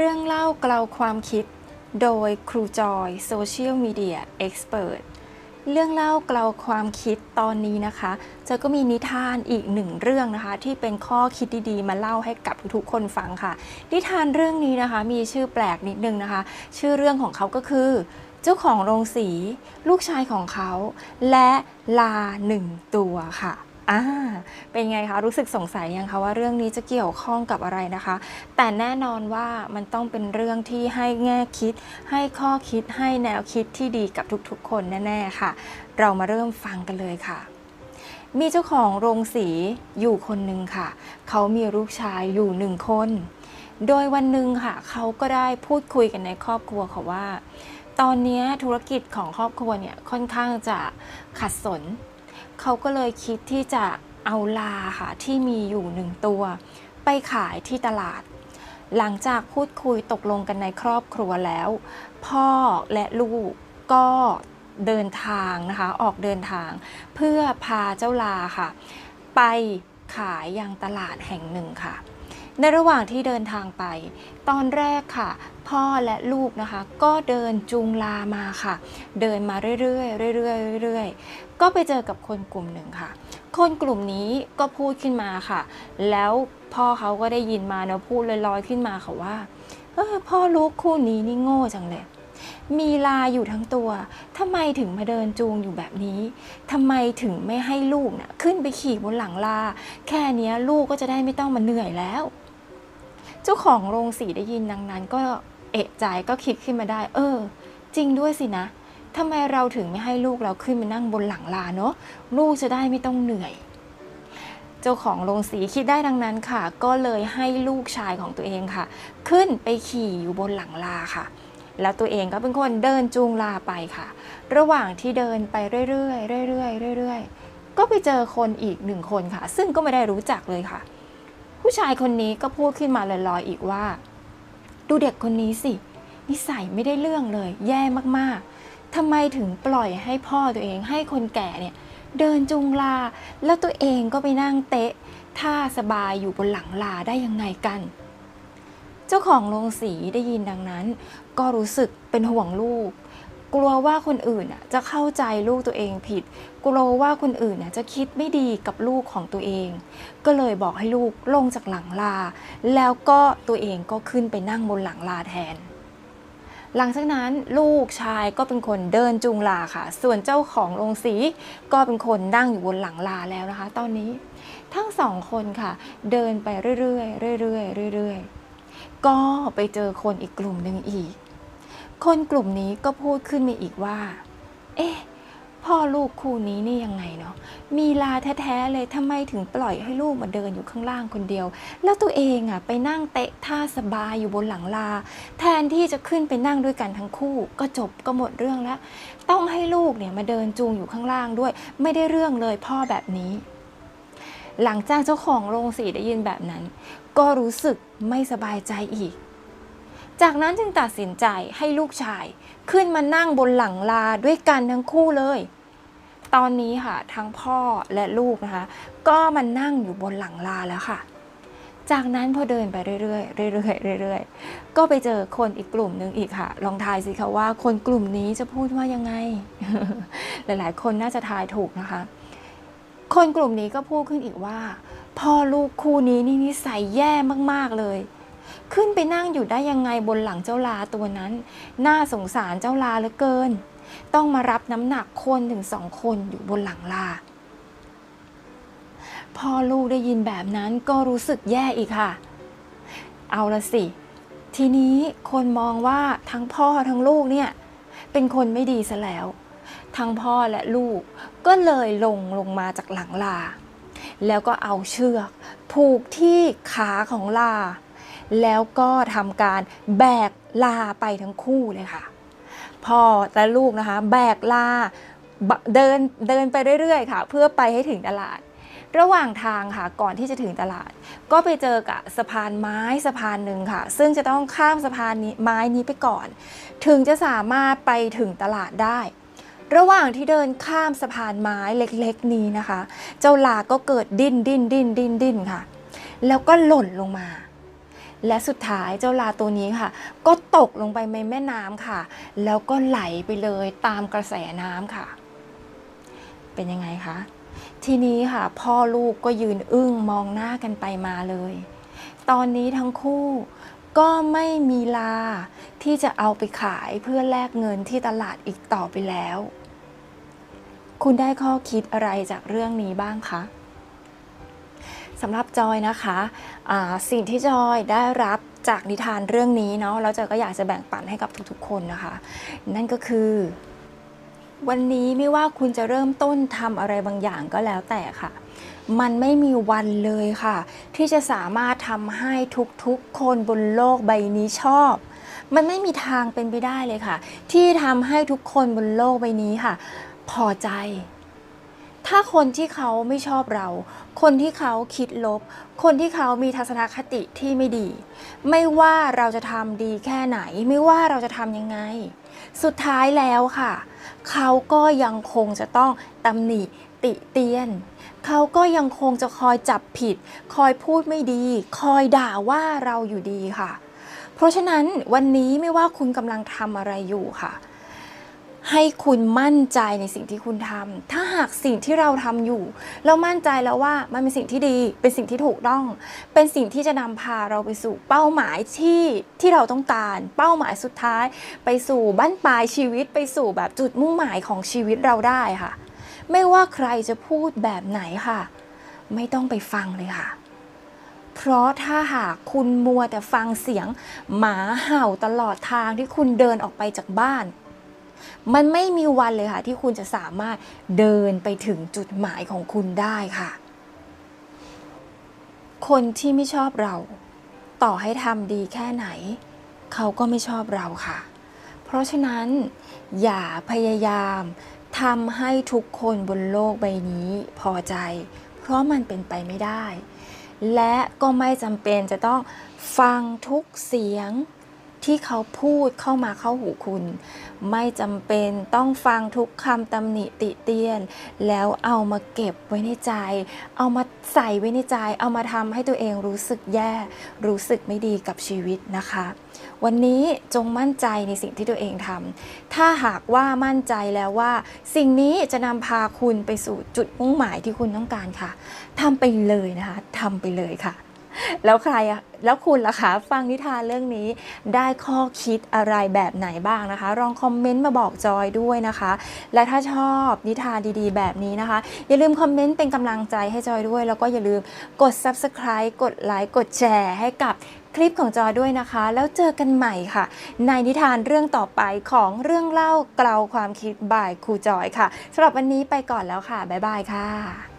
เรื่องเล่าเกลาความคิด โดยครูจอยโซเชียลมีเดียเอ็กซ์เพรสเรื่องเล่าเกลาความคิดตอนนี้นะคะเจะก็มีนิทานอีกหนึ่งเรื่องนะคะ ที่เป็นข้อคิดดีๆ มาเล่าให้กับทุกๆคนฟังค่ะ นิทานเรื่องนี้นะคะ มีชื่อแปลกนิดนึงนะคะ ชื่อเรื่องของเขาก็คือ เจ้าของโรงสี ลูกชายของเขา และลาหนึ่งตัวค่ะ อ่าเป็นไงคะ รู้สึกสงสัยยังคะว่าเรื่องนี้จะเกี่ยวข้องกับอะไรนะคะ แต่แน่นอนว่ามันต้องเป็นเรื่องที่ให้แง่คิด ให้ข้อคิดให้แนวคิดที่ดีกับทุกๆ คนแน่ๆค่ะ เรามาเริ่มฟังกันเลยค่ะ มีเจ้าของโรงสีอยู่คนหนึ่งค่ะ เขามีลูกชายอยู่หนึ่งคน โดยวันหนึ่งค่ะ เขาก็ได้พูดคุยกันในครอบครัวค่ะว่า ตอนนี้ธุรกิจของครอบครัวเนี่ยค่อนข้างจะขัดสน เขาก็เลยคิดที่จะเอาลาค่ะที่มีอยู่หนึ่งตัว ไปขายที่ตลาด หลังจากพูดคุยตกลงกันในครอบครัวแล้ว พ่อและลูกก็เดินทางนะคะ ออกเดินทาง เพื่อพาเจ้าลาค่ะ ไปขายยังตลาดแห่งหนึ่งค่ะ ในระหว่างที่เดินทางไป ตอนแรกค่ะ พ่อและลูกนะคะ ก็เดินจูงลามาค่ะ เดินมาเรื่อยๆเรื่อยๆเรื่อยๆก็ไปเจอกับคนกลุ่มหนึ่งค่ะ คนกลุ่มนี้ก็พูดขึ้นมาค่ะ แล้วพ่อเขาก็ได้ยินมาเนาะพูดลอยๆขึ้นมาค่ะว่าเออพ่อลูกคู่นี้นี่โง่จังเลยมีลาอยู่ทั้งตัวทำไมถึงมาเดินจูงอยู่แบบนี้ทำไมถึงไม่ให้ลูกน่ะขึ้นไปขี่บนหลังลา แค่นี้ลูกก็จะได้ไม่ต้องมาเหนื่อยแล้ว เจ้าของโรงสีได้ยินดังนั้น ก็เอะใจก็คิดขึ้นมาได้ เออ จริงด้วยสินะทำไมเราถึงไม่ให้ลูกเราขึ้นมานั่งบนหลังลาเนาะลูกจะได้ไม่ต้องเหนื่อย เจ้าของโรงสีคิดได้ดังนั้นค่ะ ก็เลยให้ลูกชายของตัวเองค่ะ ขึ้นไปขี่อยู่บนหลังลาค่ะ แล้วตัวเองก็เป็นคนเดินจูงลาไปค่ะ ระหว่างที่เดินไปเรื่อยๆเรื่อยๆเรื่อยๆก็ไปเจอคนอีกหนึ่งคนค่ะ ซึ่งก็ไม่ได้รู้จักเลยค่ะ ผู้ชายคนนี้ก็พูดขึ้นมาลอยๆอีกว่า ดูเด็กคนนี้สิ นิสัยไม่ได้เรื่องเลย แย่มากๆทำไมถึงปล่อยให้พ่อตัวเองให้คนแก่เนี่ย เดินจูงลา แล้วตัวเองก็ไปนั่งเตะท่าสบายอยู่บนหลังลาได้ยังไงกัน เจ้าของโรงสีได้ยินดังนั้น ก็รู้สึกเป็นห่วงลูก กลัวว่าคนอื่นน่ะจะเข้าใจลูกตัวเองผิด กลัวว่าคนอื่นน่ะจะคิดไม่ดีกับลูกของตัวเอง ก็เลยบอกให้ลูกลงจากหลังลา แล้วก็ตัวเองก็ขึ้นไปนั่งบนหลังลาแทน หลังจากนั้นลูกชายก็เป็นคนเดินจูงลาค่ะ ส่วนเจ้าของโรงสีก็เป็นคนนั่งอยู่บนหลังลาแล้วนะคะ ตอนนี้ ทั้งสองคนค่ะ เดินไปเรื่อยๆเรื่อยๆเรื่อยๆก็ไปเจอคนอีกกลุ่มหนึ่งอีก คนกลุ่มนี้ก็พูดขึ้นมาอีกว่า เอ๊ะ พ่อลูกคู่นี้นี่ยังไงเนาะ มีลาแท้ๆเลยทำไมถึงปล่อยให้ลูกมาเดินอยู่ข้างล่างคนเดียว แล้วตัวเองอะไปนั่งเตะท่าสบายอยู่บนหลังลา แทนที่จะขึ้นไปนั่งด้วยกันทั้งคู่ ก็จบก็หมดเรื่องแล้ว ต้องให้ลูกเนี่ยมาเดินจูงอยู่ข้างล่างด้วย ไม่ได้เรื่องเลยพ่อแบบนี้ หลังจากเจ้าของโรงสีได้ยินแบบนั้น ก็รู้สึกไม่สบายใจอีก จากนั้นจึงตัดสินใจให้ลูกชาย ขึ้นมานั่งบนหลังลาด้วยกันทั้งคู่เลย ตอนนี้ค่ะทั้งพ่อและลูกนะคะ ก็มานั่งอยู่บนหลังลาแล้วค่ะ จากนั้นพอเดินไปเรื่อยๆเรื่อยๆเรื่อยๆก็ไปเจอคนอีกกลุ่มหนึ่งอีกค่ะ ลองทายสิคะว่าคนกลุ่มนี้จะพูดว่ายังไง หลายๆ คนน่าจะทายถูกนะคะ คนกลุ่มนี้ก็พูดขึ้นอีกว่า พ่อลูกคู่นี้นี่นิสัยแย่มากๆเลย ขึ้นไปนั่งอยู่ได้ยังไงบนหลังเจ้าลาตัวนั้น น่าสงสารเจ้าลาเหลือเกิน ต้องมารับน้ำหนักคนถึงสองคนอยู่บนหลังลา พ่อลูกได้ยินแบบนั้นก็รู้สึกแย่อีกค่ะ เอาละสิ ทีนี้คนมองว่าทั้งพ่อทั้งลูกเนี่ยเป็นคนไม่ดีซะแล้ว ทั้งพ่อและลูกก็เลยลงลงมาจากหลังลา แล้วก็เอาเชือก ผูกที่ขาของลา แล้วก็ทำการแบกลาไปทั้งคู่เลยค่ะ พ่อและลูกนะคะ แบกลาเดินเดินไปเรื่อยๆ ค่ะ เพื่อไปให้ถึงตลาด ระหว่างทางค่ะก่อนที่จะถึงตลาด ก็ไปเจอกับสะพานไม้สะพานหนึ่งค่ะ ซึ่งจะต้องข้ามสะพานนี้ไม้นี้ไปก่อน ถึงจะสามารถไปถึงตลาดได้ ระหว่างที่เดินข้ามสะพานไม้เล็กๆ นี้นะคะ เจ้าลาก็เกิดดิ้นดิ้นดิ้นดิ้นดิ้นค่ะ แล้วก็หล่นลงมา และสุดท้ายเจ้าลาตัวนี้ค่ะ ก็ตกลงไปในแม่น้ำค่ะ แล้วก็ไหลไปเลยตามกระแสน้ำค่ะ เป็นยังไงคะทีนี้ค่ะ พ่อลูกก็ยืนอึ้งมองหน้ากันไปมาเลย ตอนนี้ทั้งคู่ก็ไม่มีลาที่จะเอาไปขายเพื่อแลกเงินที่ตลาดอีกต่อไปแล้ว คุณได้ข้อคิดอะไรจากเรื่องนี้บ้างคะ สำหรับจอยนะคะอ่าสิ่งที่จอยได้รับจากนิทานเรื่องนี้เนาะแล้วจอยก็อยากจะแบ่งปันให้กับทุกๆ คนนะคะ นั่นก็คือ วันนี้ไม่ว่าคุณจะเริ่มต้นทำอะไรบางอย่างก็แล้วแต่ค่ะ มันไม่มีวันเลยค่ะ ที่จะสามารถทำให้ทุกๆ คนบนโลกใบนี้ชอบ มันไม่มีทางเป็นไปได้เลยค่ะ ที่ทำให้ทุกคนบนโลกใบนี้ค่ะ พอใจ ถ้าคนที่เขาไม่ชอบเรา คนที่เขาคิดลบ คนที่เขามีทัศนคติที่ไม่ดี ไม่ว่าเราจะทำดีแค่ไหน ไม่ว่าเราจะทำยังไง สุดท้ายแล้วค่ะ เขาก็ยังคงจะต้องตำหนิติเตียน เขาก็ยังคงจะคอยจับผิด คอยพูดไม่ดี คอยด่าว่าเราอยู่ดีค่ะ เพราะฉะนั้นวันนี้ไม่ว่าคุณกำลังทำอะไรอยู่ค่ะ ให้คุณมั่นใจในสิ่งที่คุณทำถ้าหากสิ่งที่เราทำอยู่ เรามั่นใจแล้วว่ามันเป็นสิ่งที่ดี เป็นสิ่งที่ถูกต้อง เป็นสิ่งที่จะนำพาเราไปสู่เป้าหมายที่ที่เราต้องการ เป้าหมายสุดท้าย ไปสู่บั้นปลายชีวิต ไปสู่แบบจุดมุ่งหมายของชีวิตเราได้ค่ะ ไม่ว่าใครจะพูดแบบไหนค่ะ ไม่ต้องไปฟังเลยค่ะเพราะถ้าหากคุณมัวแต่ฟังเสียงหมาเห่าตลอดทางที่คุณเดินออกไปจากบ้าน มันไม่มีวันเลยค่ะ ที่คุณจะสามารถเดินไปถึงจุดหมายของคุณได้ค่ะ คนที่ไม่ชอบเรา ต่อให้ทำดีแค่ไหน เขาก็ไม่ชอบเราค่ะ เพราะฉะนั้นอย่าพยายามทำให้ทุกคนบนโลกใบนี้พอใจ เพราะมันเป็นไปไม่ได้ และก็ไม่จำเป็นจะต้องฟังทุกเสียง ที่เขาพูดเข้ามาเข้าหูคุณ ไม่จำเป็นต้องฟังทุกคำตำหนิติเตียน แล้วเอามาเก็บไว้ในใจ เอามาใส่ไว้ในใจ เอามาทำให้ตัวเองรู้สึกแย่ รู้สึกไม่ดีกับชีวิตนะคะ วันนี้จงมั่นใจในสิ่งที่ตัวเองทำถ้าหากว่ามั่นใจแล้วว่า สิ่งนี้จะนำพาคุณไปสู่จุดมุ่งหมายที่คุณต้องการค่ะทำไปเลยนะคะทำไปเลยค่ะ แล้วใครอะแล้วคุณล่ะคะฟังนิทานเรื่องนี้ได้ข้อคิดอะไรแบบไหนบ้างนะคะลองคอมเมนต์มาบอกจอยด้วยนะคะ และถ้าชอบนิทานดีๆ แบบนี้นะคะ อย่าลืมคอมเมนต์เป็นกำลังใจให้จอยด้วย แล้วก็อย่าลืมกด subscribe กดไลค์กดแชร์ให้กับคลิปของจอยด้วยนะคะ แล้วเจอกันใหม่ค่ะ ในนิทานเรื่องต่อไปของเรื่องเล่าเกลาความคิดบ่ายครูจอยค่ะสำหรับวันนี้ไปก่อนแล้วค่ะ บ๊ายบายค่ะ